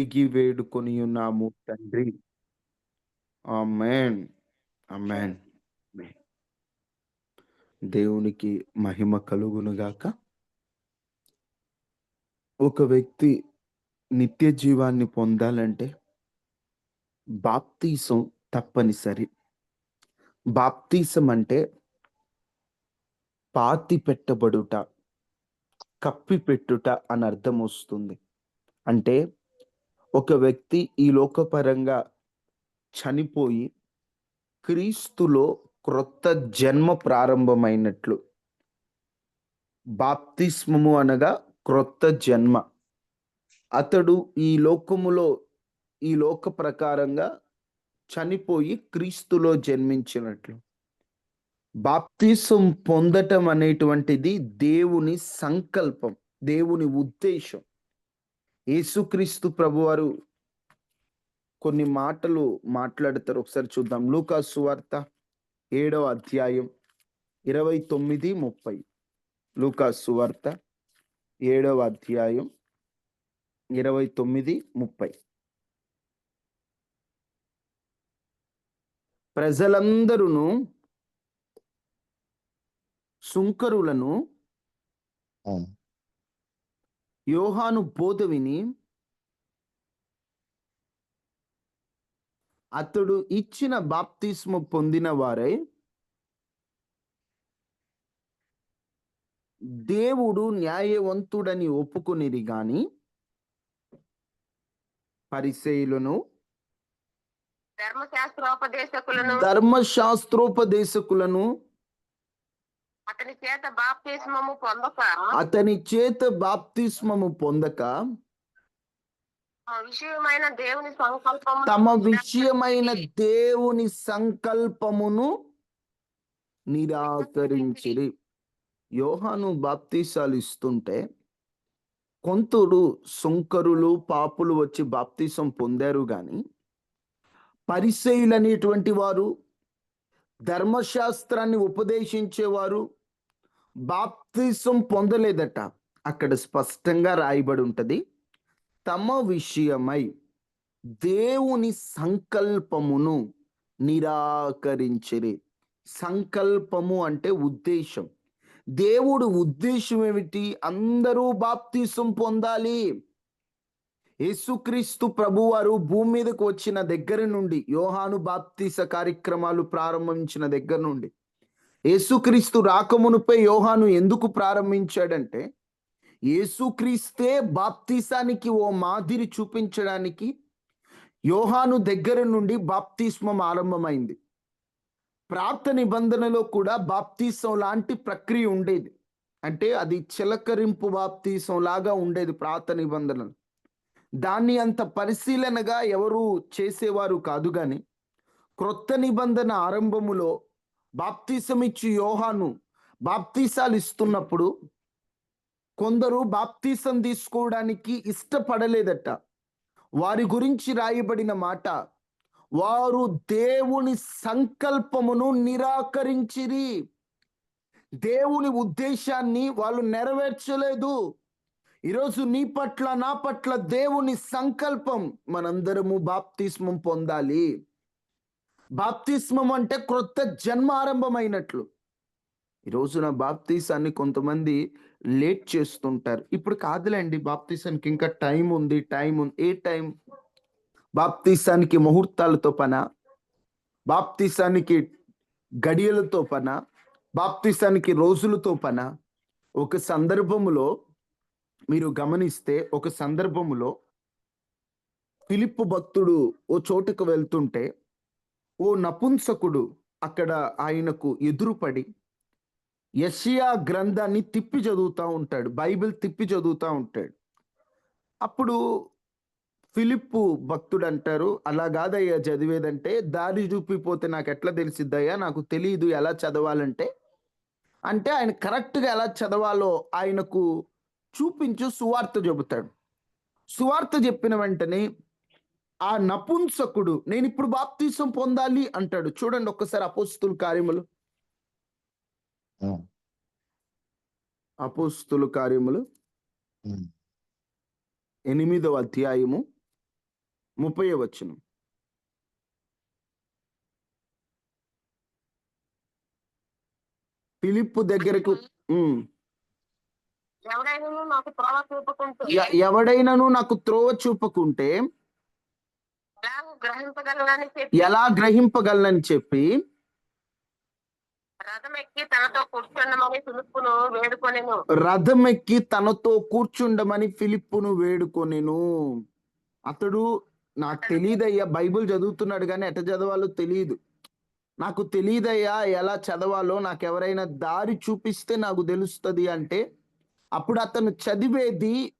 అడిగి వేడుకొని ఉన్నాము తండ్రి. ఆమెన్. ఆమెన్. దేవునికి మహిమ కలుగునుగాక ఒక వ్యక్తి నిత్య జీవాన్ని పొందాలంటే బాప్తీసం తప్పనిసరి. బాప్తీసం అంటే పాతి పెట్టబడుట కప్పి పెట్టుట అని అర్థం వస్తుంది అంటే ఒక వ్యక్తి ఈ లోకపరంగా చనిపోయి క్రీస్తులో క్రొత్త జన్మ ప్రారంభమైనట్లు. బాప్తిస్మము అనగా క్రొత్త జన్మ. అతడు ఈ లోకములో ఈ లోక ప్రకారంగా చనిపోయి క్రీస్తులో జన్మించినట్లు. బాప్తిసం పొందటం అనేటువంటిది దేవుని సంకల్పం దేవుని ఉద్దేశం. యేసుక్రీస్తు ప్రభువారు కొన్ని మాటలు మాట్లాడతారు. ఒకసారి చూద్దాం. లూకా సువార్త ఏడవ అధ్యాయం ఇరవై తొమ్మిది ముప్పై. లూకా సువార్త ఏడవ అధ్యాయం ఇరవై తొమ్మిది ముప్పై. ప్రజలందరూ సుంకరులను యోహాను బోధ విని అతడు ఇచ్చిన బాప్తిస్మ పొందిన వారై దేవుడు న్యాయవంతుడని ఒప్పుకునిది గాని పరిచయులను ధర్మశాస్త్రోపదేశకులను ధర్మశాస్త్రోపదేశకులను అతని చేత బాప్తిస్మము పొందక? అతని చేత బాప్తిస్మము పొందక? తమ విషయమైన దేవుని సంకల్పము తమ విషయమైన దేవుని సంకల్పమును నిరాకరించిరి. యోహాను బాప్తీసాలు ఇస్తుంటే కొంతుడు సుంకరులు పాపులు వచ్చి బాప్తీసం పొందారు గాని పరిసయులు అనేటువంటి వారు ధర్మశాస్త్రాన్ని ఉపదేశించేవారు బాప్తిసం పొందలేదట. అక్కడ స్పష్టంగా రాయబడి ఉంటది తమ విషయమై దేవుని సంకల్పమును నిరాకరించిరి. సంకల్పము అంటే ఉద్దేశం. దేవుడు ఉద్దేశం ఏమిటి? అందరూ బాప్తీసం పొందాలి. యేసుక్రీస్తు ప్రభువారు భూమి మీదకు వచ్చిన దగ్గర నుండి యోహాను బాప్తీస కార్యక్రమాలు ప్రారంభించిన దగ్గర నుండి యేసుక్రీస్తు రాకమునుపై యోహాను ఎందుకు ప్రారంభించాడంటే యేసుక్రీస్తే బాప్తీసానికి ఓ మాదిరి చూపించడానికి యోహాను దగ్గర నుండి బాప్తిస్మం ఆరంభమైంది. ప్రాప్త నిబంధనలో కూడా బాప్తీసం లాంటి ప్రక్రియ ఉండేది. అంటే అది చిలకరింపు బాప్తీసం లాగా ఉండేది ప్రాత నిబంధనలు. దాన్ని అంత పరిశీలనగా ఎవరు చేసేవారు కాదు కానీ క్రొత్త నిబంధన ఆరంభములో బాప్తీసం ఇచ్చి యోహాను. బాప్తీసాలు ఇస్తున్నప్పుడు కొందరు బాప్తీసం తీసుకోవడానికి ఇష్టపడలేదట. వారి గురించి రాయబడిన మాట వారు దేవుని సంకల్పమును నిరాకరించిరి. దేవుని ఉద్దేశాన్ని వాళ్ళు నెరవేర్చలేదు. ఈరోజు నీ పట్ల నా పట్ల దేవుని సంకల్పం. మనందరము బాప్తిస్మం పొందాలి. బాప్తిస్మం అంటే క్రొత్త జన్మ ఆరంభమైనట్లు ఈ రోజున బాప్తీసాన్ని కొంతమంది లేట్ చేస్తుంటారు. ఇప్పుడు కాదులేండి బాప్తీసానికి ఇంకా టైం ఉంది టైం ఉంది. ఏ టైం? బాప్తీసానికి ముహూర్తాలతో పన? బాప్తీసానికి గడియలతో పన? బాప్తీసానికి రోజులతో పన? ఒక సందర్భములో మీరు గమనిస్తే ఒక సందర్భములో పిలిప్పు భక్తుడు ఓ చోటుకు వెళ్తుంటే ఓ నపుంసకుడు అక్కడ ఆయనకు ఎదురుపడి యషియా గ్రంథాన్ని తిప్పి చదువుతూ ఉంటాడు బైబిల్ తిప్పి చదువుతూ ఉంటాడు. అప్పుడు ఫిలిప్పు భక్తుడు అంటారు అలా కాదయ్యా చదివేదంటే దారి చూపిపోతే నాకు ఎట్లా తెలిసిద్దయ్యా? నాకు తెలియదు ఎలా చదవాలంటే? అంటే ఆయన కరెక్ట్గా ఎలా చదవాలో ఆయనకు చూపించు సువార్త చెబుతాడు. సువార్త చెప్పిన వెంటనే ఆ నపుంసకుడు నేను ఇప్పుడు బాప్తీసం పొందాలి అంటాడు. చూడండి ఒక్కసారి అపోస్తుల కార్యములు. అపోస్తుల కార్యములు. ఎనిమిదవ అధ్యాయము ముప్పై వచ్చును ఫిలిప్పు దగ్గరకు ఎవడైనా నాకు త్రోవ చూపుకుంటూ ఎవడైనాను నాకు త్రోవ ఎలా గ్రహింపగలనని చెప్పి రథం ఎక్కి తనతో కూర్చుండమని వేడుకొనెను. ఎక్కి తనతో కూర్చుండమని ఫిలిప్పును వేడుకొనెను. అతడు నాకు తెలియదయ్యా బైబిల్ చదువుతున్నాడు కానీ ఎట చదవాలో తెలియదు నాకు తెలియదయ్యా ఎలా చదవాలో నాకు ఎవరైనా దారి చూపిస్తే నాకు తెలుస్తుంది అంటే అప్పుడు అతను చదివేది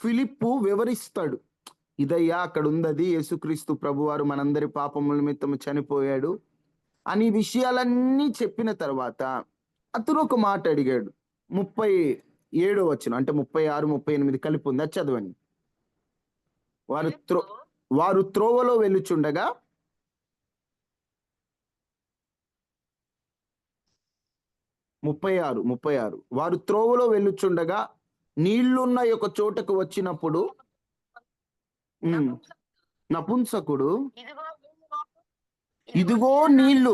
ఫిలిప్పు వివరిస్తాడు. ఇదయ్యా అక్కడ ఉందది యేసుక్రీస్తు ప్రభువారు మనందరి పాపముల నిమిత్తం చనిపోయాడు అని విషయాలన్నీ చెప్పిన తర్వాత అతను ఒక మాట అడిగాడు. ముప్పై ఏడో వచ్చిన అంటే ముప్పై ఆరు ముప్పై ఎనిమిది కలిపి ఉంది అది చదవండి. వారు త్రో వారు త్రోవలో వెళ్ళుచుండగా ముప్పై ఆరు ముప్పై ఆరు వారు త్రోవలో వెళ్ళుచుండగా నీళ్ళున్న ఒక చోటకు వచ్చినప్పుడు నపుంసకుడు ఇదిగో నీళ్ళు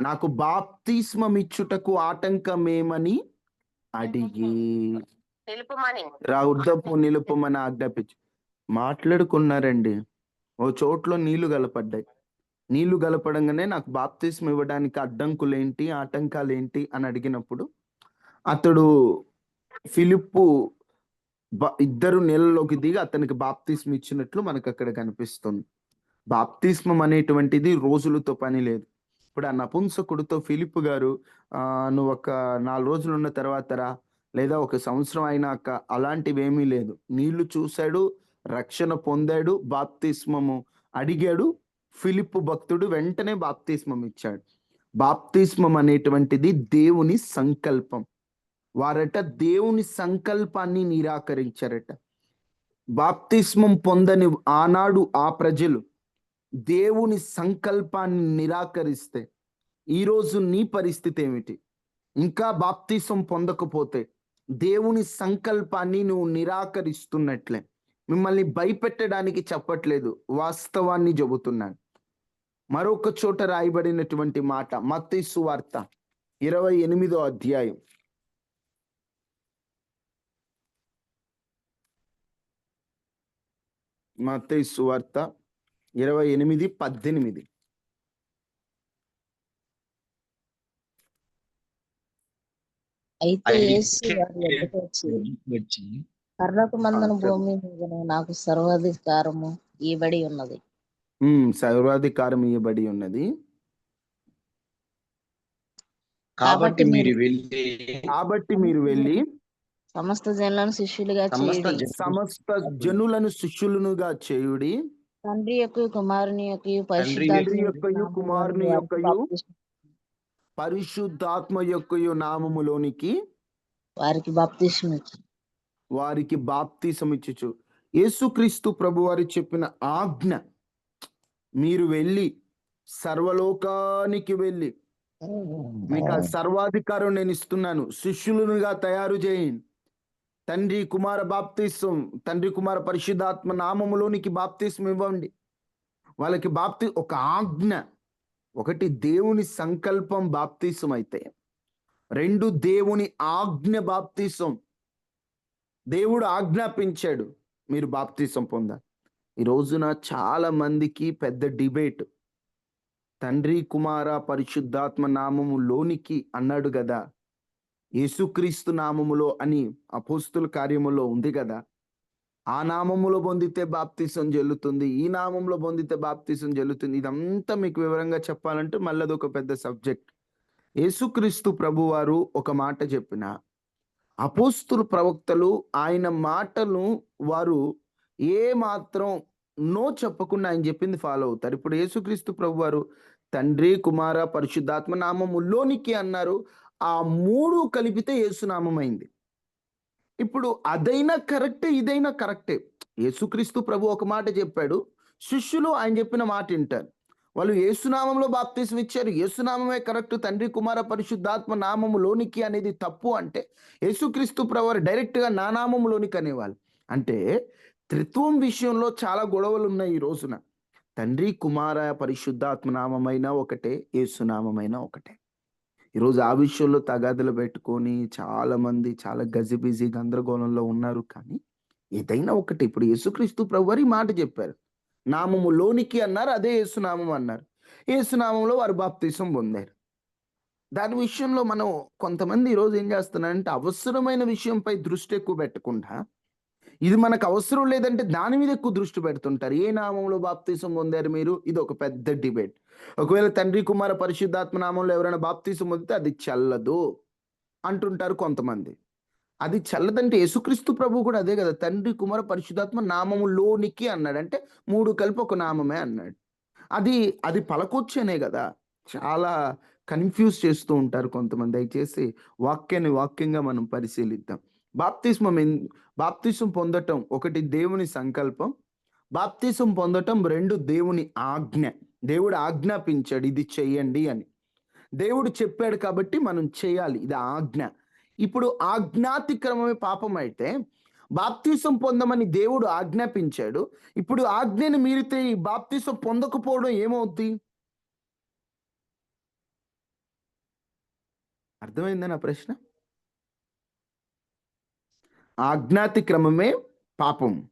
నాకు బాప్తిస్మమిచ్చుటకు ఆటంకమేమని అడిగి. రౌద్దపు నిలుపమని ఆజ్ఞాపించు. మాట్లాడుకున్నారండి. ఓ చోట్లో నీళ్ళు గలపడ్డాయి నీళ్ళు గలపడంగానే నాకు బాప్తిస్మ ఇవ్వడానికి అడ్డంకులేంటి ఆటంకాలేంటి అని అడిగినప్పుడు అతడు ఫిలిప్పు ఇద్దరు నీళ్ళలోకి దిగి అతనికి బాప్తిస్మ ఇచ్చినట్లు మనకు అక్కడ కనిపిస్తుంది. బాప్తిస్మం అనేటువంటిది రోజులతో పని లేదు. ఇప్పుడు ఆ నపుంసకుడితో ఫిలిప్ గారు ఆ నువ్వు ఒక నాలుగు రోజులు ఉన్న తర్వాత రా లేదా ఒక సంవత్సరం అయినాక అలాంటివి ఏమీ లేదు. నీళ్ళు చూశాడు రక్షణ పొందాడు బాప్తిస్మము అడిగాడు. ఫిలిప్ భక్తుడు వెంటనే బాప్తిస్మం ఇచ్చాడు. బాప్తిస్మం అనేటువంటిది దేవుని సంకల్పం. వారట దేవుని సంకల్పాన్ని నిరాకరించారట. బాప్తిస్మం పొందని ఆనాడు ఆ ప్రజలు దేవుని సంకల్పాన్ని నిరాకరిస్తే ఈరోజు నీ పరిస్థితి ఏమిటి? ఇంకా బాప్తిసం పొందకపోతే దేవుని సంకల్పాన్ని నువ్వు నిరాకరిస్తున్నట్లే. మిమ్మల్ని భయపెట్టడానికి చెప్పట్లేదు వాస్తవాన్ని చెబుతున్నాను. మరొక చోట రాయబడినటువంటి మాట మత్తయి సువార్త ఇరవై ఎనిమిదో అధ్యాయం. మత్తయి సువార్త ఇరవై ఎనిమిది పద్దెనిమిది. అయితే యేసు వారి వద్దకు వచ్చి వచ్చి పర్లోక మందన ఆ, భూమి మీదను నాకు సర్వాధికారము ఇవ్వబడి ఉన్నది. సర్వాధికారం ఇవ్వబడి ఉన్నది. కాబట్టి మీరు వెళ్ళి కాబట్టి మీరు వెళ్ళి సమస్త జనులను శిష్యులుగా సమస్త చేయుడి. జనులను సమస్త జనులను శిష్యులనుగా చేయుడి. తండ్రి యొక్క కుమారుని యొక్క తండ్రి తండ్రి యొక్కయు కుమారుని యొక్కయు. పరిశుద్ధాత్మ యొక్కయు నామములోనికి వారికి బాప్తిస్మ ఇచ్చి వారికి బాప్తిసం ఇచ్చుచు యేసుక్రీస్తు ప్రభువారు చెప్పిన ఆజ్ఞ మీరు వెళ్ళి సర్వలోకానికి వెళ్ళి మీకు ఆ సర్వాధికారం నేను ఇస్తున్నాను. శిష్యులుగా తయారు చేయండి. తండ్రి కుమార బాప్తీసం తండ్రి కుమార పరిశుద్ధాత్మ నామములోనికి బాప్తీసం ఇవ్వండి. వాళ్ళకి బాప్తి ఒక ఆజ్ఞ ఒకటి దేవుని సంకల్పం బాప్తీసం అయితే రెండు దేవుని ఆజ్ఞ బాప్తీసం దేవుడు ఆజ్ఞాపించాడు మీరు బాప్తీసం పొందాలి. ఈ రోజున చాలా మందికి పెద్ద డిబేట్. తండ్రి కుమార పరిశుద్ధాత్మ నామము లోనికి అన్నాడు కదా యేసుక్రీస్తు నామములో అని అపోస్తుల కార్యములో ఉంది కదా. ఆ నామములో పొందితే బాప్తిసం జల్లుతుంది ఈ నామంలో పొందితే బాప్తిసం జల్లుతుంది. ఇదంతా మీకు వివరంగా చెప్పాలంటే మళ్ళీ ఒక పెద్ద సబ్జెక్ట్. యేసుక్రీస్తు ప్రభువారు ఒక మాట చెప్పిన అపోస్తుల ప్రవక్తలు ఆయన మాటలు వారు ఏ మాత్రం నో చెప్పకుండా ఆయన చెప్పింది ఫాలో అవుతారు. ఇప్పుడు యేసుక్రీస్తు ప్రభువారు తండ్రి కుమార పరిశుద్ధాత్మ నామములోనికి అన్నారు. ఆ మూడు కలిపితే యేసునామం అయింది ఇప్పుడు అదైనా కరెక్టే ఇదైనా కరెక్టే. యేసుక్రీస్తు ప్రభు ఒక మాట చెప్పాడు. శిష్యులు ఆయన చెప్పిన మాట వింటారు. వాళ్ళు యేసునామంలో బాప్తీసం ఇచ్చారు. యేసునామమే కరెక్ట్. తండ్రి కుమార పరిశుద్ధాత్మ నామములోనికి అనేది తప్పు అంటే యేసుక్రీస్తు ప్రభు డైరెక్ట్గా నా నామములోనికి అనేవాళ్ళు. అంటే త్రిత్వం విషయంలో చాలా గొడవలు ఉన్నాయి ఈ రోజున. తండ్రి కుమార పరిశుద్ధాత్మ నామమైన ఒకటే యేసునామమైన ఒకటే. ఈరోజు ఆ విషయంలో తగాదులు పెట్టుకొని చాలా మంది చాలా గజిబిజి గందరగోళంలో ఉన్నారు కానీ ఏదైనా ఒకటి. ఇప్పుడు యేసుక్రీస్తు ప్రభు మాట చెప్పారు. నామము లోనికి అన్నారు అదే యేసునామం అన్నారు. యేసునామంలో వారు బాప్తీసం పొందారు. దాని విషయంలో మనం కొంతమంది ఈరోజు ఏం చేస్తున్నారంటే అవసరమైన విషయంపై దృష్టి ఎక్కువ పెట్టకుండా ఇది మనకు అవసరం లేదంటే దాని మీద ఎక్కువ దృష్టి పెడుతుంటారు. ఏ నామంలో బాప్తీసం పొందారు మీరు? ఇది ఒక పెద్ద డిబేట్. ఒకవేళ తండ్రి కుమార పరిశుద్ధాత్మ నామంలో ఎవరైనా బాప్తీసం పొందితే అది చల్లదు అంటుంటారు కొంతమంది. అది చల్లదంటే యేసుక్రీస్తు ప్రభు కూడా అదే కదా తండ్రి కుమార పరిశుద్ధాత్మ నామములోనికి అన్నాడు. అంటే మూడు కలిపి ఒక నామమే అన్నాడు. అది అది పలకొచ్చేనే కదా. చాలా కన్ఫ్యూజ్ చేస్తూ ఉంటారు కొంతమంది. దయచేసి వాక్యాన్ని వాక్యంగా మనం పరిశీలిద్దాం. బాప్తిస్మం ఎన్ బాప్తిసం పొందటం ఒకటి దేవుని సంకల్పం. బాప్తిసం పొందటం రెండు దేవుని ఆజ్ఞ. దేవుడు ఆజ్ఞాపించాడు ఇది చెయ్యండి అని. దేవుడు చెప్పాడు కాబట్టి మనం చేయాలి ఇది ఆజ్ఞ. ఇప్పుడు ఆజ్ఞాతిక్రమమే పాపం అయితే బాప్తీసం పొందమని దేవుడు ఆజ్ఞాపించాడు. ఇప్పుడు ఆజ్ఞని మీరితే ఈ బాప్తీసం పొందకపోవడం ఏమవుద్ది? అర్థమైందా నా ప్రశ్న? ఆజ్ఞాతిక్రమమే పాపం.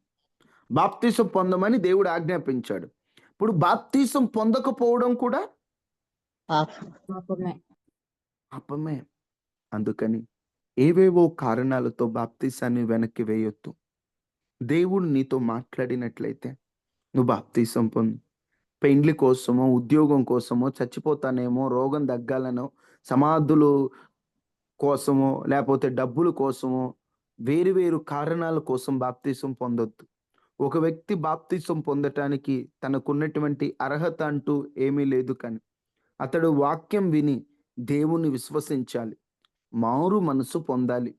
బాప్తీసం పొందమని దేవుడు ఆజ్ఞాపించాడు. ఇప్పుడు బాప్తీసం పొందకపోవడం కూడా పాపం. పాపమే. పాపమే. అందుకని ఏవేవో కారణాలతో బాప్తీసాన్ని వెనక్కి వేయొద్దు. దేవుడు నీతో మాట్లాడినట్లయితే నువ్వు బాప్తీసం పొందు పెండ్లి కోసమో ఉద్యోగం కోసమో చచ్చిపోతానేమో రోగం తగ్గాలనో సమాధులు కోసమో లేకపోతే డబ్బుల కోసమో వేరు వేరు కారణాల కోసం బాప్తీసం పొందొద్దు. ఒక వ్యక్తి బాప్తీసం పొందటానికి తనకున్నటువంటి అర్హత అంటూ ఏమీ లేదు కానీ అతడు వాక్యం విని దేవుని విశ్వసించాలి. మారు మనసు పొందాలి.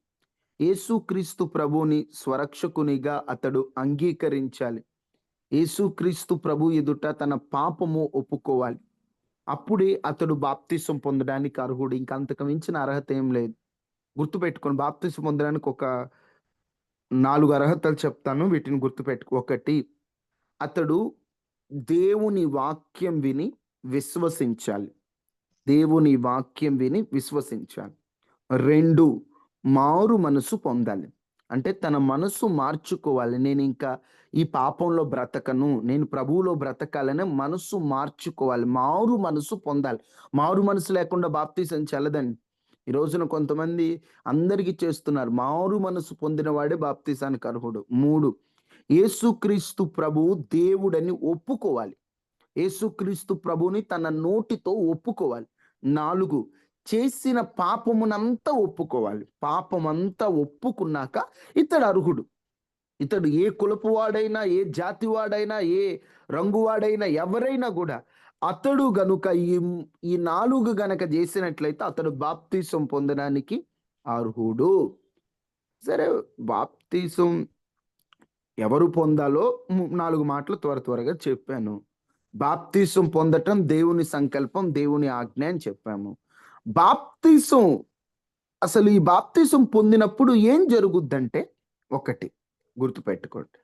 యేసుక్రీస్తు ప్రభుని స్వరక్షకునిగా అతడు అంగీకరించాలి. యేసుక్రీస్తు ప్రభు ఎదుట తన పాపము ఒప్పుకోవాలి. అప్పుడే అతడు బాప్తీసం పొందడానికి అర్హుడు. ఇంకా అంతకు మించిన అర్హత ఏం లేదు. గుర్తుపెట్టుకొని. బాప్తిసం పొందడానికి ఒక నాలుగు అర్హతలు చెప్తాను. వీటిని గుర్తుపెట్టుకో. ఒకటి అతడు దేవుని వాక్యం విని విశ్వసించాలి. దేవుని వాక్యం విని విశ్వసించాలి. రెండు మారు మనసు పొందాలి. అంటే తన మనసు మార్చుకోవాలి. నేను ఇంకా ఈ పాపంలో బ్రతకను నేను ప్రభువులో బ్రతకాలని మనసు మార్చుకోవాలి. మారు మనసు పొందాలి. మారు మనసు లేకుండా బాప్తీసం చల్లదండి. ఈ రోజున కొంతమంది అందరికీ చేస్తున్నారు. మారు మనసు పొందిన వాడే బాప్తీసానికి అర్హుడు. మూడు యేసుక్రీస్తు ప్రభు దేవుడని ఒప్పుకోవాలి. యేసుక్రీస్తు ప్రభుని తన నోటితో ఒప్పుకోవాలి. నాలుగు చేసిన పాపమునంతా ఒప్పుకోవాలి. పాపమంతా ఒప్పుకున్నాక ఇతడు అర్హుడు. ఇతడు ఏ కులపు వాడైనా ఏ జాతి వాడైనా ఏ రంగువాడైనా ఎవరైనా కూడా అతడు గనుక ఈ ఈ నాలుగు గనక చేసినట్లయితే అతడు బాప్తీసం పొందడానికి అర్హుడు. సరే బాప్తీసం ఎవరు పొందాలో నాలుగు మాటలు త్వర త్వరగా చెప్పాను. బాప్తీసం పొందటం దేవుని సంకల్పం దేవుని ఆజ్ఞ అని చెప్పాము. బాప్తీసం అసలు ఈ బాప్తీసం పొందినప్పుడు ఏం జరుగుద్దంటే ఒకటి గుర్తుపెట్టుకోండి.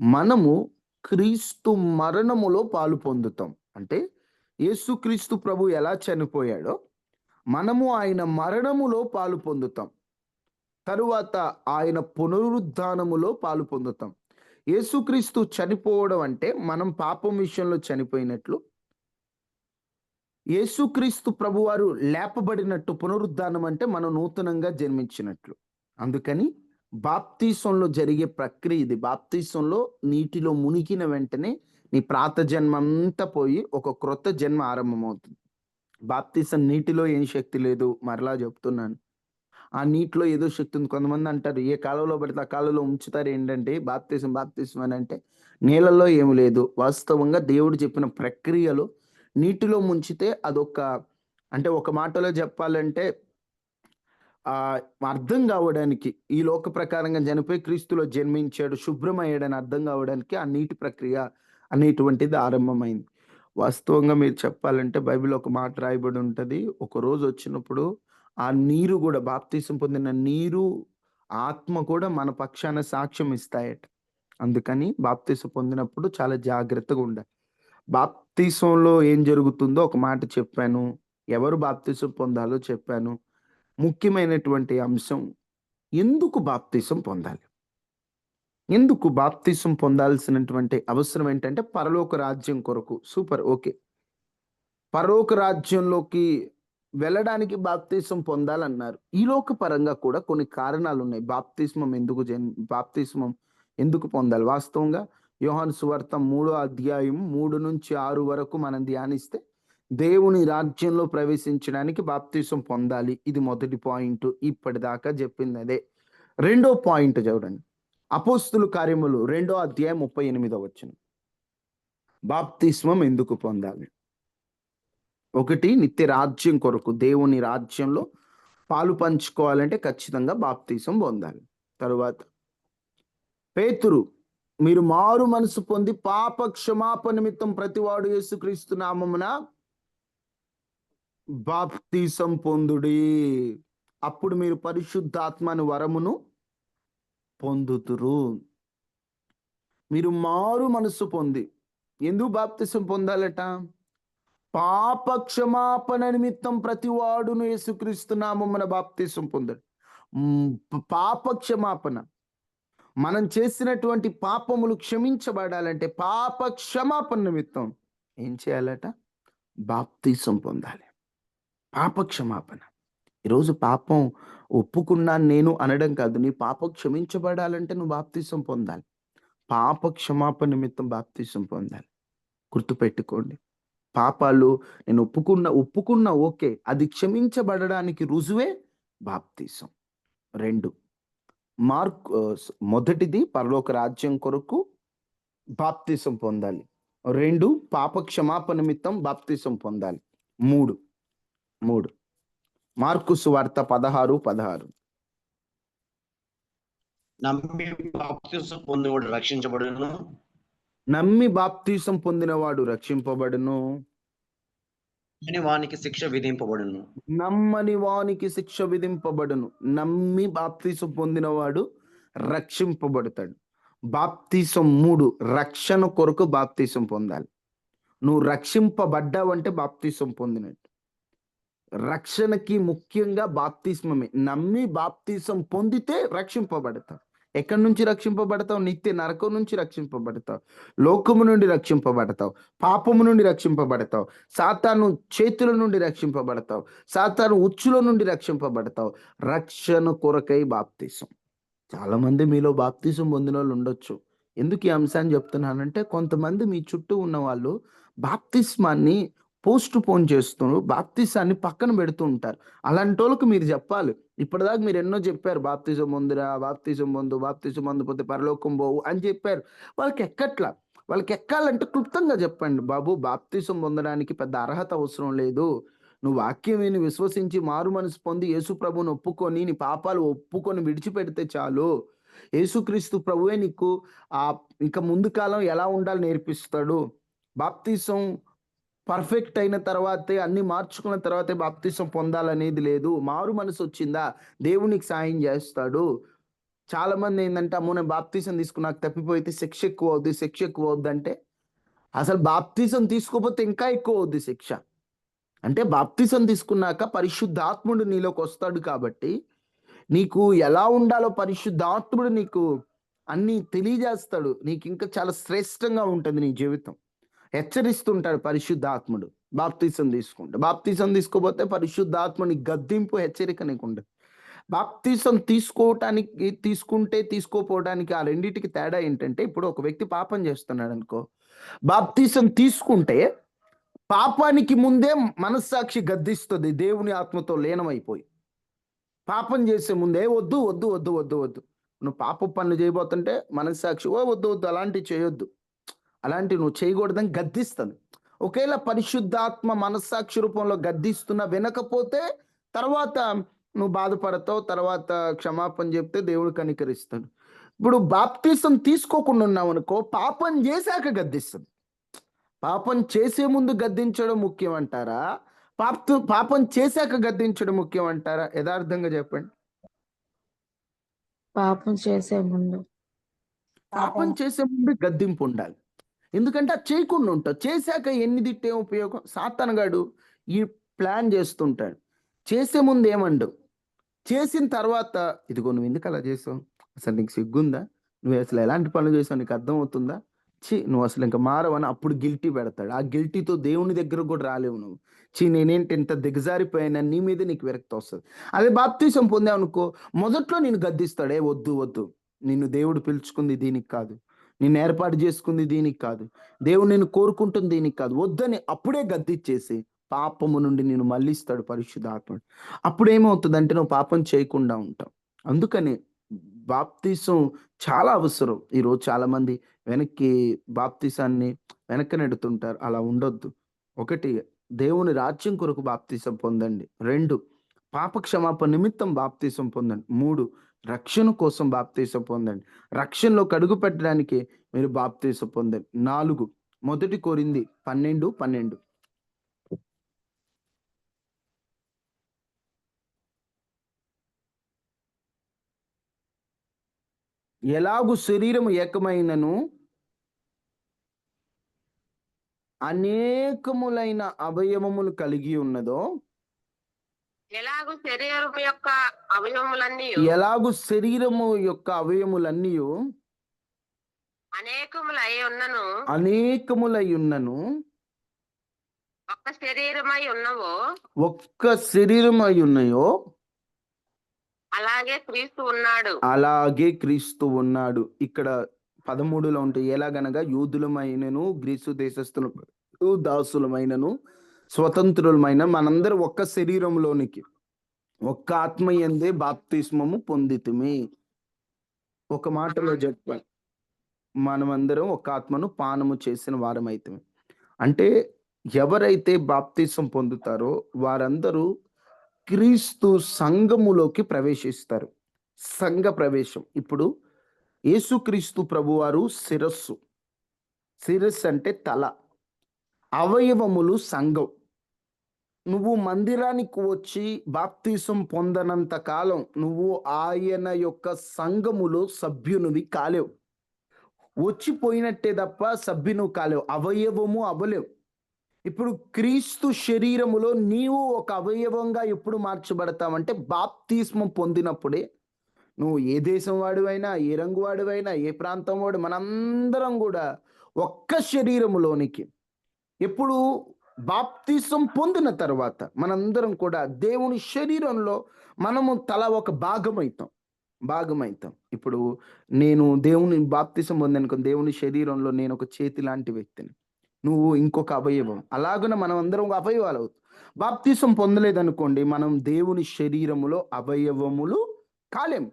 మనము క్రీస్తు మరణములో పాలు పొందుతాం. అంటే యేసుక్రీస్తు ప్రభు ఎలా చనిపోయాడో మనము ఆయన మరణములో పాలు పొందుతాం. తరువాత ఆయన పునరుద్ధానములో పాలు పొందుతాం. యేసుక్రీస్తు చనిపోవడం అంటే మనం పాపం విషయంలో చనిపోయినట్లు యేసుక్రీస్తు ప్రభువారు లేపబడినట్టు పునరుద్ధానం అంటే మనం నూతనంగా జన్మించినట్లు. అందుకని బాప్తీసంలో జరిగే ప్రక్రియ ఇది. బాప్తీసంలో నీటిలో మునిగిన వెంటనే నీ ప్రాత జన్మ అంతా పోయి ఒక క్రొత్త జన్మ ఆరంభమవుతుంది. బాప్తీసం నీటిలో ఏం శక్తి లేదు? మరలా చెప్తున్నాను. ఆ నీటిలో ఏదో శక్తి ఉంది. కొంతమంది అంటారు ఏ కాలంలో పడితే ఆ కాలంలో ఉంచుతారు ఏంటంటే బాప్తీసం బాప్తీసం అని అంటే నీళ్ళలో ఏమి లేదు. వాస్తవంగా దేవుడు చెప్పిన ప్రక్రియలో నీటిలో ముంచితే అదొక అంటే ఒక మాటలో చెప్పాలంటే ఆ అర్థం కావడానికి ఈ లోక ప్రకారంగా చనిపోయి క్రీస్తులో జన్మించాడు శుభ్రమయ్యాడని అర్థం కావడానికి ఆ నీటి ప్రక్రియ అనేటువంటిది ఆరంభమైంది. వాస్తవంగా మీరు చెప్పాలంటే బైబిల్ ఒక మాట రాయబడి ఉంటుంది. ఒక రోజు వచ్చినప్పుడు ఆ నీరు కూడా బాప్తీసం పొందిన నీరు ఆత్మ కూడా మన పక్షాన సాక్ష్యం ఇస్తాయట. అందుకని బాప్తీసం పొందినప్పుడు చాలా జాగ్రత్తగా ఉండాలి. బాప్తీసంలో ఏం జరుగుతుందో ఒక మాట చెప్పాను. ఎవరు బాప్తీసం పొందాలో చెప్పాను. ముఖ్యమైనటువంటి అంశం ఎందుకు బాప్తీసం పొందాలి? ఎందుకు బాప్తీసం పొందాల్సినటువంటి అవసరం ఏంటంటే పరలోక రాజ్యం కొరకు? Super okay. పరలోక రాజ్యంలోకి వెళ్ళడానికి బాప్తీసం పొందాలన్నారు. ఈ లోక పరంగా కూడా కొన్ని కారణాలు ఉన్నాయి బాప్తిస్మం ఎందుకు జన్ బాప్తిస్మం ఎందుకు పొందాలి? వాస్తవంగా యోహాను సువార్త మూడో అధ్యాయం మూడు నుంచి ఆరు వరకు మనం ధ్యానిస్తే దేవుని రాజ్యంలో ప్రవేశించడానికి బాప్తీసం పొందాలి. ఇది మొదటి పాయింట్. ఇప్పటిదాకా చెప్పింది అదే. రెండో పాయింట్ చూడండి. అపోస్తుల కార్యములు రెండో అధ్యాయం ముప్పై ఎనిమిదో వచ్చిన బాప్తిస్మం ఎందుకు పొందాలి? ఒకటి నిత్య రాజ్యం కొరకు దేవుని రాజ్యంలో పాలు పంచుకోవాలంటే ఖచ్చితంగా బాప్తీసం పొందాలి. తరువాత పేతురు మీరు మారు మనసు పొంది పాప క్షమాప నిమిత్తం ప్రతివాడు యేసుక్రీస్తు నామమున బాప్తీసం పొందుడి. అప్పుడు మీరు పరిశుద్ధాత్మని వరమును పొందుతురు. మీరు మారు మనసు పొంది. ఎందుకు బాప్తిసం పొందాలట? పాప క్షమాపణ నిమిత్తం ప్రతి వాడును యేసుక్రీస్తు మన బాప్తిసం పొందడు. పాప క్షమాపణ మనం చేసినటువంటి పాపములు క్షమించబడాలంటే పాప క్షమాపణ నిమిత్తం ఏం చేయాలట? బాప్తిసం పొందాలి. పాప క్షమాపణ ఈరోజు పాపం ఒప్పుకున్నాను నేను అనడం కాదు. నీ పాపం క్షమించబడాలంటే నువ్వు బాప్తీసం పొందాలి. పాప క్షమాపణ నిమిత్తం బాప్తీసం పొందాలి. గుర్తుపెట్టుకోండి. పాపాలు నేను ఒప్పుకున్న ఒప్పుకున్న ఓకే. అది క్షమించబడడానికి రుజువే బాప్తీసం. రెండు మార్క్ మొదటిది పరలోక రాజ్యం కొరకు బాప్తీసం పొందాలి. రెండు పాప క్షమాపణ నిమిత్తం బాప్తీసం పొందాలి. మూడు మూడు మార్కు సువార్త పదహారు పదహారు. నమ్మి బాప్తిసం పొందినవాడు రక్షించబడును. నమ్మి బాప్తీసం పొందినవాడు రక్షింపబడును. అని వానికి శిక్ష విధింపబడును. నమ్మని వానికి శిక్ష విధింపబడును. నమ్మి బాప్తీసం పొందినవాడు రక్షింపబడతాడు. బాప్తీసం మూడు రక్షణ కొరకు బాప్తీసం పొందాలి. నువ్వు రక్షింపబడ్డావంటే బాప్తీసం పొందినట్టు. రక్షణకి ముఖ్యంగా బాప్తిస్మమే. నమ్మి బాప్తీసం పొందితే రక్షింపబడతావు. ఎక్కడి నుంచి రక్షింపబడతావు? నిత్య నరకం నుంచి రక్షింపబడతావు. లోకము నుండి రక్షింపబడతావు. పాపము నుండి రక్షింపబడతావు. సాతాను చేతుల నుండి రక్షింపబడతావు. సాతాను ఉచ్చుల నుండి రక్షింపబడతావు. రక్షణ కొరకై బాప్తీసం. చాలా మంది మీలో బాప్తీసం పొందిన వాళ్ళు ఉండొచ్చు. ఎందుకు ఈ అంశాన్ని చెప్తున్నానంటే కొంతమంది మీ చుట్టూ ఉన్న వాళ్ళు బాప్తిస్మాన్ని పోస్ట్ పోన్ చేస్తున్నారు. బాప్తిసాన్ని పక్కన పెడుతూ ఉంటారు. అలాంటి వాళ్ళకి మీరు చెప్పాలి. ఇప్పటిదాకా మీరు ఎన్నో చెప్పారు. బాప్తిజం ముందురా బాప్తిజం పొందు బాప్తిజం పొందిపోతే పరలోకం పోవు అని చెప్పారు. వాళ్ళకి ఎక్కట్లా? వాళ్ళకి ఎక్కాలంటే క్లుప్తంగా చెప్పండి. బాబు బాప్తిజం పొందడానికి పెద్ద అర్హత అవసరం లేదు. నువ్వు వాక్యం విని విశ్వసించి మారు మనసు పొంది యేసు ప్రభుని ఒప్పుకొని నీ పాపాలు ఒప్పుకొని విడిచిపెడితే చాలు. యేసుక్రీస్తు ప్రభువే నీకు ఆ ఇంకా ముందు కాలం ఎలా ఉండాలి నేర్పిస్తాడు? బాప్తిసం పర్ఫెక్ట్ అయిన తర్వాతే అన్ని మార్చుకున్న తర్వాతే బాప్తిసం పొందాలనేది లేదు. మారు మనసు వచ్చిందా? దేవునికి సాయం చేస్తాడు. చాలా మంది ఏంటంటే అమ్మో నేను బాప్తీసం తీసుకున్నాక తప్పిపోయితే శిక్ష ఎక్కువ అవుద్ది శిక్ష ఎక్కువ అవుద్ది అంటే అసలు బాప్తీసం తీసుకోకపోతే ఇంకా ఎక్కువ అవుద్ది శిక్ష. అంటే బాప్తీసం తీసుకున్నాక పరిశుద్ధాత్ముడు నీలోకి వస్తాడు కాబట్టి నీకు ఎలా ఉండాలో పరిశుద్ధాత్ముడు నీకు అన్ని తెలియజేస్తాడు. నీకు ఇంకా చాలా శ్రేష్టంగా ఉంటుంది నీ జీవితం. హెచ్చరిస్తుంటాడు పరిశుద్ధాత్ముడు. బాప్తీసం తీసుకుంటే. బాప్తీసం తీసుకోపోతే పరిశుద్ధాత్మని గద్దింపు హెచ్చరిక నీకు ఉండదు బాప్తీసం తీసుకోవటానికి తీసుకుంటే తీసుకోపోవడానికి ఆ రెండింటికి తేడా ఏంటంటే ఇప్పుడు ఒక వ్యక్తి పాపం చేస్తున్నాడు అనుకో బాప్తీసం తీసుకుంటే పాపానికి ముందే మనస్సాక్షి గద్దిస్తుంది దేవుని ఆత్మతో లీనమైపోయి. పాపం చేసే ముందే వద్దు వద్దు వద్దు వద్దు వద్దు. నువ్వు పాప పనులు చేయబోతుంటే మనస్సాక్షి ఓ వద్దు వద్దు అలాంటివి చేయొద్దు. అలాంటివి నువ్వు చేయకూడదని గద్దిస్తుంది ఒకేలా పరిశుద్ధాత్మ మనస్సాక్షి రూపంలో గద్దిస్తున్నా వినకపోతే తర్వాత నువ్వు బాధపడతావు తర్వాత క్షమాపణ చెప్తే దేవుడు కనికరిస్తాడు. ఇప్పుడు బాప్తీసం తీసుకోకుండా ఉన్నావు అనుకో పాపం చేశాక గద్దిస్తుంది పాపం చేసే ముందు గద్దించడం ముఖ్యం అంటారా? పాప పాపం చేశాక గద్దించడం ముఖ్యం అంటారా? యథార్థంగా చెప్పండి. పాపం చేసే ముందు. పాపం చేసే ముందు గద్దింపు ఉండాలి. ఎందుకంటే అది చేయకుండా ఉంటావు చేశాక ఎన్ని తిట్టే ఉపయోగం? సాతనగాడు ఈ ప్లాన్ చేస్తుంటాడు. చేసే ముందు ఏమండు? చేసిన తర్వాత ఇదిగో నువ్వు ఎందుకు అలా చేసావు? అసలు నీకు సిగ్గుందా? నువ్వు అసలు ఎలాంటి పనులు చేసావు? నీకు అర్థం అవుతుందా చి నువ్వు అసలు ఇంకా మారవని అప్పుడు గిల్టీ పెడతాడు. ఆ గిల్టీతో దేవుని దగ్గర కూడా రాలేవు నువ్వు. చి నేనేంటి ఇంత దిగజారిపోయినా? నీ మీద నీకు విరక్తి వస్తుంది. అదే బాప్తీసం పొందావు అనుకో మొదట్లో నేను గద్దిస్తాడే. వద్దు వద్దు. నిన్ను దేవుడు పిలుచుకుంది దీనికి కాదు. నిన్ను ఏర్పాటు చేసుకుంది దీనికి కాదు. దేవుడు నేను కోరుకుంటుంది దీనికి కాదు. వద్దని అప్పుడే గద్దిచ్చేసి పాపము నుండి నేను మళ్ళిస్తాడు పరిశుద్ధాత్ముడు. అప్పుడు ఏమవుతుందంటే నువ్వు పాపం చేయకుండా ఉంటావు. అందుకని బాప్తీసం చాలా అవసరం. ఈరోజు చాలా మంది వెనక్కి బాప్తీసాన్ని వెనక్కి నెడుతుంటారు. అలా ఉండొద్దు. ఒకటి దేవుని రాజ్యం కొరకు బాప్తీసం పొందండి. రెండు పాప క్షమాపణ నిమిత్తం బాప్తీసం పొందండి. మూడు రక్షణ కోసం బాప్తీస పొందండి. రక్షణలో కడుగు పెట్టడానికి మీరు బాప్తీస పొందండి. నాలుగు మొదటి కోరింది పన్నెండు పన్నెండు. ఎలాగు శరీరం ఏకమైనను? అనేకములైన అవయవములు కలిగి ఉన్నదో ఎలాగూ యొక్క శరీరము యొక్క అవయములన్నీ అనేకములై ఉన్నను. అనేకములై ఉన్నను. ఒక్క శరీరమై ఉన్నవో? ఒక్క శరీరమై ఉన్నాయో? అలాగే క్రీస్తు ఉన్నాడు. అలాగే క్రీస్తు ఉన్నాడు. ఇక్కడ పదమూడులో ఉంటాయి ఎలాగనగా యూదులమైనను గ్రీసు దేశస్థులు దాసులమైనను స్వతంత్రులమైన మనందరూ ఒక్క శరీరంలోనికి ఒక్క ఆత్మ ఎందే బాప్తిస్మము పొందితిమి. ఒక మాటలో చెప్పాలి మనమందరం ఒక ఆత్మను పానము చేసిన వారమైతే అంటే ఎవరైతే బాప్తిసం పొందుతారో వారందరూ క్రీస్తు సంఘములోకి ప్రవేశిస్తారు. సంఘ ప్రవేశం. ఇప్పుడు యేసుక్రీస్తు ప్రభువారు శిరస్సు. శిరస్సు అంటే తల. అవయవములు సంఘం. నువ్వు మందిరానికి వచ్చి బాప్తీసం పొందనంత కాలం నువ్వు ఆయన యొక్క సంఘములో సభ్యునివి కాలేవు. వచ్చిపోయినట్టే తప్ప సభ్యును కాలేవు అవయవము అవలేవు ఇప్పుడు క్రీస్తు శరీరములో నీవు ఒక అవయవంగా ఎప్పుడు మార్చబడతావంటే బాప్తిస్మం పొందినప్పుడే. నువ్వు ఏ దేశం వాడివైనా ఏ రంగు వాడివైనా ఏ ప్రాంతం వాడు మనందరం కూడా ఒక్క శరీరములోనికి. ఎప్పుడు బాప్తీసం పొందిన తర్వాత మనందరం కూడా దేవుని శరీరంలో మనము తల ఒక భాగమవుతాం భాగమవుతాం ఇప్పుడు నేను దేవుని బాప్తీసం పొందనుకో దేవుని శరీరంలో నేను ఒక చేతి లాంటి వ్యక్తిని. నువ్వు ఇంకొక అవయవం. అలాగున మనం అందరం ఒక అవయవాలు అవుతాం. బాప్తీసం పొందలేదనుకోండి మనం దేవుని శరీరములో అవయవములు కాలేం.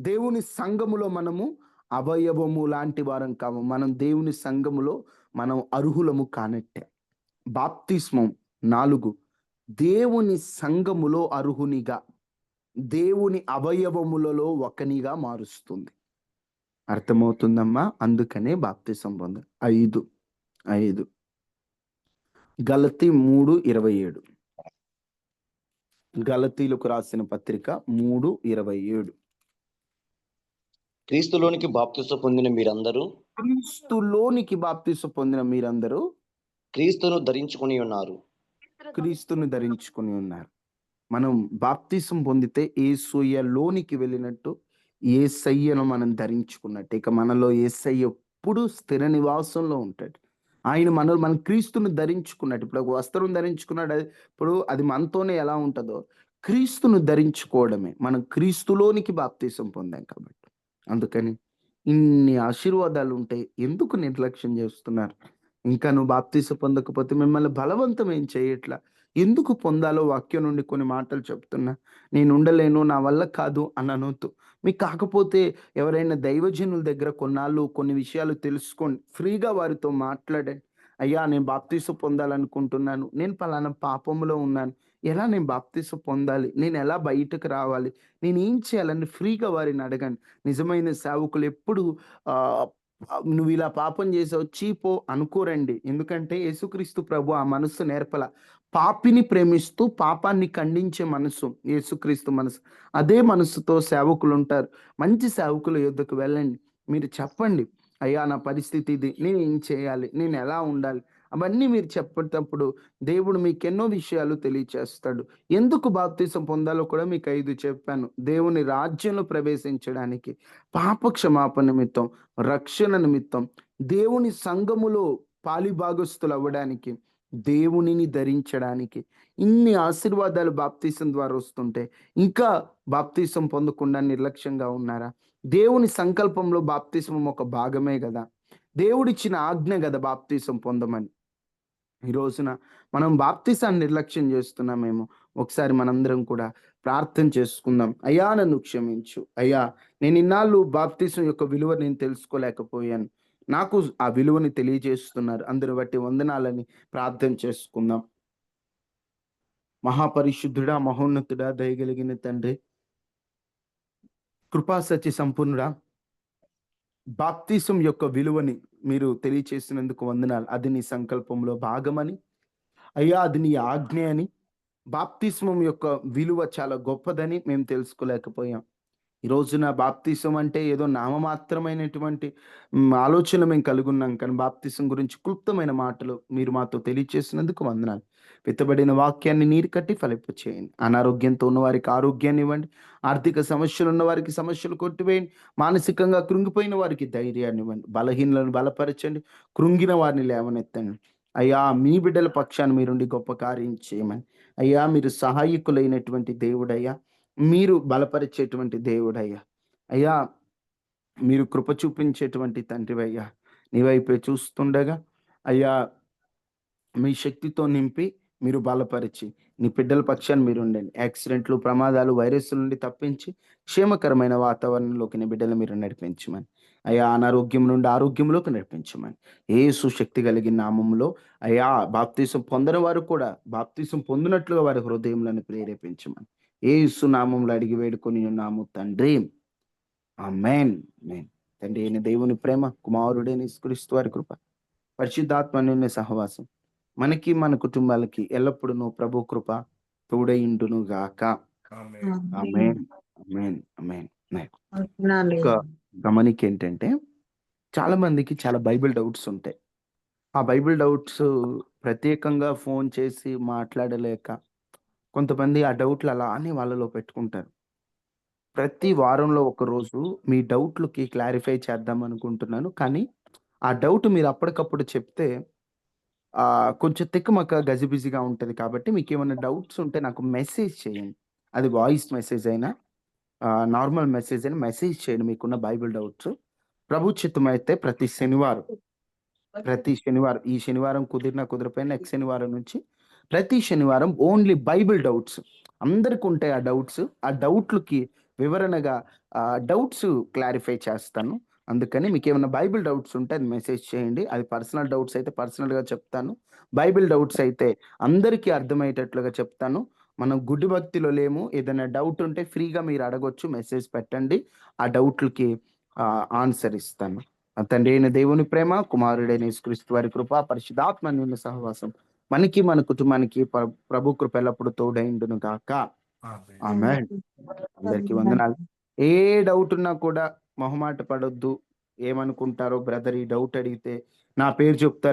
దేవుని సంఘములో మనము అవయవము లాంటి వారం కాము. మనం దేవుని సంఘములో మనం అర్హులము కానట్టే. బాప్తిస్మం నాలుగు. దేవుని సంఘములో అర్హునిగా దేవుని అవయవములలో ఒకనిగా మారుస్తుంది. అర్థమవుతుందమ్మా? అందుకనే బాప్తిసం పొంద ఐదు. ఐదు. గలతి మూడు ఇరవై ఏడు. గలతీలకు రాసిన పత్రిక మూడు ఇరవై ఏడు. క్రీస్తులోనికి బాప్తిసం పొందిన మీరందరూ? క్రీస్తులోనికి బాప్తిసం పొందిన మీరందరూ క్రీస్తును ధరించుకొని ఉన్నారు. క్రీస్తుని ధరించుకొని ఉన్నారు. మనం బాప్తిసం పొందితే ఏసయ్యలోనికి వెళ్ళినట్టు ఏసయ్యను మనం ధరించుకున్నట్టు. ఇక మనలో ఏసయ్య ఎప్పుడు స్థిర నివాసంలో ఉంటాడు. ఆయన మన మన క్రీస్తుని ధరించుకున్నట్టు. ఇప్పుడు ఒక వస్త్రం ధరించుకున్నాడు అది ఇప్పుడు అది మనతోనే ఎలా ఉంటుందో క్రీస్తును ధరించుకోవడమే. మనం క్రీస్తులోనికి బాప్తీసం పొందాం కాబట్టి. అందుకని ఇన్ని ఆశీర్వాదాలు ఉంటాయి ఎందుకు నిర్లక్ష్యం చేస్తున్నారు? ఇంకా నువ్వు బాప్తీసు పొందకపోతే మిమ్మల్ని బలవంతం ఏం చేయట్లా? ఎందుకు పొందాలో వాక్యం నుండి కొన్ని మాటలు చెప్తున్నా. నేను ఉండలేను నా వల్ల కాదు అని అనొద్దు. మీకు కాకపోతే ఎవరైనా దైవజనుల దగ్గర కొన్నాళ్ళు కొన్ని విషయాలు తెలుసుకోండి. ఫ్రీగా వారితో మాట్లాడండి. అయ్యా నేను బాప్తీసు పొందాలనుకుంటున్నాను. నేను పలానా పాపంలో ఉన్నాను. ఎలా నేను బాప్తీసు పొందాలి? నేను ఎలా బయటకు రావాలి? నేను ఏం చేయాలని ఫ్రీగా వారిని అడగండి. నిజమైన సేవకులు ఎప్పుడు నువ్వు ఇలా పాపం చేసావు చీపో అనుకోరండి. ఎందుకంటే యేసుక్రీస్తు ప్రభు ఆ మనస్సు నేర్పల. పాపిని ప్రేమిస్తూ పాపాన్ని ఖండించే మనసు యేసుక్రీస్తు మనసు అదే మనసుతో సేవకులు ఉంటారు మంచి సేవకుల యుద్ధకు వెళ్ళండి. మీరు చెప్పండి అయ్యా నా పరిస్థితి ఇది. నేను ఏం చేయాలి? నేను ఎలా ఉండాలి? అవన్నీ మీరు చెప్పేటప్పుడు దేవుడు మీకు ఎన్నో విషయాలు తెలియచేస్తాడు. ఎందుకు బాప్తీసం పొందాలో కూడా మీకు ఐదు చెప్పాను. దేవుని రాజ్యంలో ప్రవేశించడానికి పాప క్షమాపణ నిమిత్తం రక్షణ నిమిత్తం దేవుని సంఘములో పాలిభాగస్తులు అవ్వడానికి దేవునిని ధరించడానికి ఇన్ని ఆశీర్వాదాలు బాప్తీసం ద్వారా వస్తుంటే ఇంకా బాప్తీసం పొందకుండా నిర్లక్ష్యంగా ఉన్నారా? దేవుని సంకల్పంలో బాప్తీసం ఒక భాగమే కదా. దేవుడిచ్చిన ఆజ్ఞ కదా బాప్తీసం పొందమని. ఈ రోజున మనం బాప్తీసాన్ని నిర్లక్ష్యం చేస్తున్నామేమో. ఒకసారి మనందరం కూడా ప్రార్థన చేసుకుందాం. అయ్యా నన్ను క్షమించు. అయ్యా నేను ఇన్నాళ్ళు బాప్తీసం యొక్క విలువ నేను తెలుసుకోలేకపోయాను. నాకు ఆ విలువని తెలియజేస్తున్నారు. అందరు బట్టి వందనాలని ప్రార్థన చేసుకుందాం. మహాపరిశుద్ధుడా మహోన్నతుడా దయగలిగిన తండ్రి కృపా సత్య సంపూర్ణుడా బాప్తీసం యొక్క విలువని మీరు తెలియచేసినందుకు వందనాలు. అది నీ సంకల్పంలో భాగమని అయ్యా అది నీ ఆజ్ఞ అని. బాప్తిస్మం యొక్క విలువ చాలా గొప్పదని మేము తెలుసుకోలేకపోయాం. ఈ రోజున బాప్తిసం అంటే ఏదో నామమాత్రమైనటువంటి ఆలోచన మేము కలుగున్నాం. కానీ బాప్తిసం గురించి క్లుప్తమైన మాటలు మీరు మాతో తెలియచేసినందుకు వందనాలు. విత్తబడిన వాక్యాన్ని నీరు కట్టి ఫలింపు చేయండి. అనారోగ్యంతో ఉన్న వారికి ఆరోగ్యాన్ని ఇవ్వండి. ఆర్థిక సమస్యలు ఉన్న వారికి సమస్యలు కొట్టివేయండి. మానసికంగా కృంగిపోయిన వారికి ధైర్యాన్ని ఇవ్వండి. బలహీనలను బలపరచండి. కృంగిన వారిని లేవనెత్తండి. అయ్యా మీ బిడ్డల పక్షాన్ని మీరుండి గొప్ప కార్యం చేయమని. అయ్యా మీరు సహాయకులైనటువంటి దేవుడయ్యా. మీరు బలపరిచేటువంటి దేవుడయ్యా. అయ్యా మీరు కృప చూపించేటువంటి తండ్రివయ్యా. నీ వైపే చూస్తుండగా అయ్యా మీ శక్తితో నింపి మీరు బలపరిచి నీ బిడ్డల పక్షాన్ని మీరు ఉండండి. యాక్సిడెంట్లు ప్రమాదాలు వైరస్ల నుండి తప్పించి క్షేమకరమైన వాతావరణంలోకి నీ బిడ్డలు మీరు నడిపించమని. అయ్యా అనారోగ్యం నుండి ఆరోగ్యంలోకి నడిపించమని. ఏ సుశక్తి కలిగిన నామంలో అయ్యా బాప్తీసం పొందని వారు కూడా బాప్తీసం పొందినట్లుగా వారి హృదయంలో ప్రేరేపించమని. ఏ నామంలో అడిగి వేడుకొని ఉన్నాము తండ్రి. ఆమెన్. మేన్ తండ్రి అయిన దేవుని ప్రేమ కుమారుడైన యేసుక్రీస్తు వారి కృప పరిశుద్ధాత్మ నిన్న సహవాసం. మనకి మన కుటుంబాలకి ఎల్లప్పుడూ ప్రభు కృప తోడైండును గాక గమనిక ఏంటంటే చాలా మందికి చాలా బైబిల్ డౌట్స్ ఉంటాయి. ఆ బైబిల్ డౌట్స్ ప్రత్యేకంగా ఫోన్ చేసి మాట్లాడలేక కొంతమంది ఆ డౌట్లు అలానే వాళ్ళలో పెట్టుకుంటారు. ప్రతి వారంలో ఒక రోజు మీ డౌట్లకి క్లారిఫై చేద్దాం అనుకుంటున్నాను. కానీ ఆ డౌట్ మీరు అప్పటికప్పుడు చెప్తే కొంచెం తిక్కమక్క గజిబిజిగా ఉంటుంది కాబట్టి మీకు ఏమైనా డౌట్స్ ఉంటే నాకు మెసేజ్ చేయండి. అది వాయిస్ మెసేజ్ అయినా నార్మల్ మెసేజ్ అయినా మెసేజ్ చేయండి మీకున్న బైబిల్ డౌట్స్. ప్రభు చిత్తం అయితే ప్రతి శనివారం ప్రతి శనివారం ఈ శనివారం కుదిరినా కుదిరిపోయిన నెక్స్ట్ శనివారం నుంచి ప్రతి శనివారం ఓన్లీ బైబిల్ డౌట్స్ అందరికి ఉంటాయి ఆ డౌట్స్ ఆ డౌట్లకి వివరణగా ఆ డౌట్స్ క్లారిఫై చేస్తాను. అందుకని మీకు ఏమైనా బైబిల్ డౌట్స్ ఉంటే అది మెసేజ్ చేయండి. అది పర్సనల్ డౌట్స్ అయితే పర్సనల్గా చెప్తాను. బైబిల్ డౌట్స్ అయితే అందరికీ అర్థమయ్యేటట్లుగా చెప్తాను. మనం గుడ్డి భక్తిలో లేము. ఏదైనా డౌట్ ఉంటే ఫ్రీగా మీరు అడగొచ్చు మెసేజ్ పెట్టండి. ఆ డౌట్లకి ఆన్సర్ ఇస్తాను. తండ్రి అయిన దేవుని ప్రేమ కుమారుడైన యేసుక్రీస్తు వారి కృప పరిశుధాత్మ నిన్న సహవాసం మనకి మన కుటుంబానికి ప్ర- ప్రభు కృప ఎల్లప్పుడు తోడైండును గాక. ఆమె అందరికి వందనాలు. ఏ డౌట్ ఉన్నా కూడా మొహమాట పడొద్దు. ఏమనుకుంటారో బ్రదర్ ఈ డౌట్ అడిగితే నా పేరు చెప్తారు.